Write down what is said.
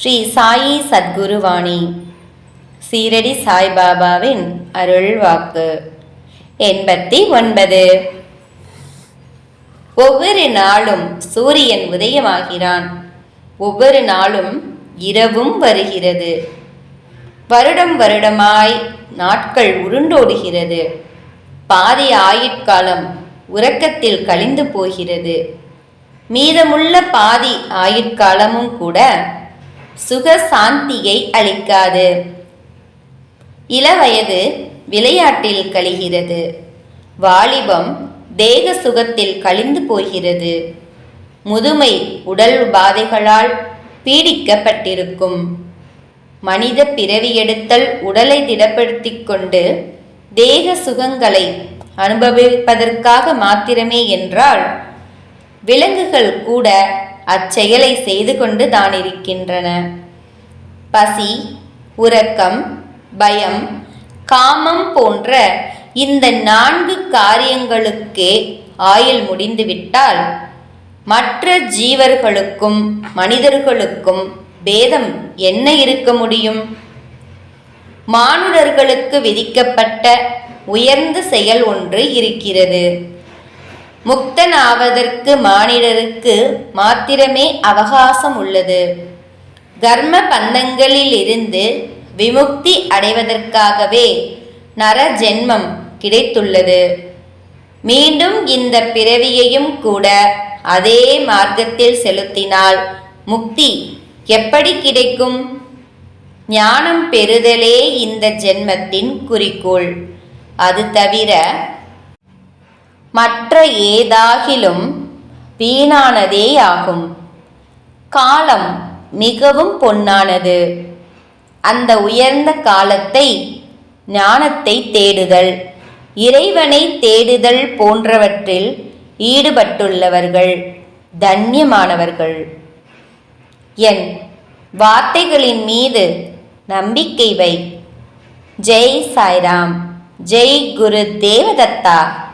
ஸ்ரீ சாயி சத்குருவாணி. சீரடி சாய்பாபாவின் அருள் வாக்கு எண்பத்தி ஒன்பது. ஒவ்வொரு நாளும் சூரியன் உதயமாகிறான். ஒவ்வொரு நாளும் இரவும் வருகிறது. வருடம் வருடமாய் நாட்கள் உருண்டோடுகிறது. பாதி ஆயுட்காலம் உறக்கத்தில் கழிந்து போகிறது. மீதமுள்ள பாதி ஆயுட்காலமும் கூட சுக சாந்தியை அளிக்காது. இளவயது விளையாட்டில் கழிகிறது. வாலிபம் தேக சுகத்தில் கழிந்து போகிறது. முதுமை உடல் உபாதைகளால் பீடிக்கப்பட்டிருக்கும். மனித பிறவி எடுத்தல் உடலை திடப்படுத்தி கொண்டு தேக சுகங்களை அனுபவிப்பதற்காக மாத்திரமே என்றால் விலங்குகள் கூட அச்செயலை செய்து கொண்டு தான் இருக்கின்றன. பசி உறக்கம் பயம் காமம் போன்ற இந்த நான்கு காரியங்களுக்கே ஆயுள் முடிந்துவிட்டால் மற்ற ஜீவர்களுக்கும் மனிதர்களுக்கும் பேதம் என்ன இருக்க முடியும்? மானுடர்களுக்கு விதிக்கப்பட்ட உயர்ந்த செயல் ஒன்று இருக்கிறது. முக்தனாவதற்கு மானிடருக்கு மாத்திரமே அவகாசம் உள்ளது. கர்ம பந்தங்களில் இருந்து விமுக்தி அடைவதற்காகவே நர ஜென்மம் கிடைத்துள்ளது. மீண்டும் இந்த பிறவியையும் கூட அதே மார்க்கத்தில் செலுத்தினால் முக்தி எப்படி கிடைக்கும்? ஞானம் பெறுதலே இந்த ஜென்மத்தின் குறிக்கோள். அது தவிர மற்ற ஏதாகிலும் வீணானதேயாகும் காலம் மிகவும் பொன்னானது. அந்த உயர்ந்த காலத்தை ஞானத்தை தேடுதல் இறைவனை தேடுதல் போன்றவற்றில் ஈடுபட்டுள்ளவர்கள் தன்யமானவர்கள். என் வார்த்தைகளின் மீது நம்பிக்கை வை. ஜெய் சாய்ராம். ஜெய் குரு தேவதத்தா.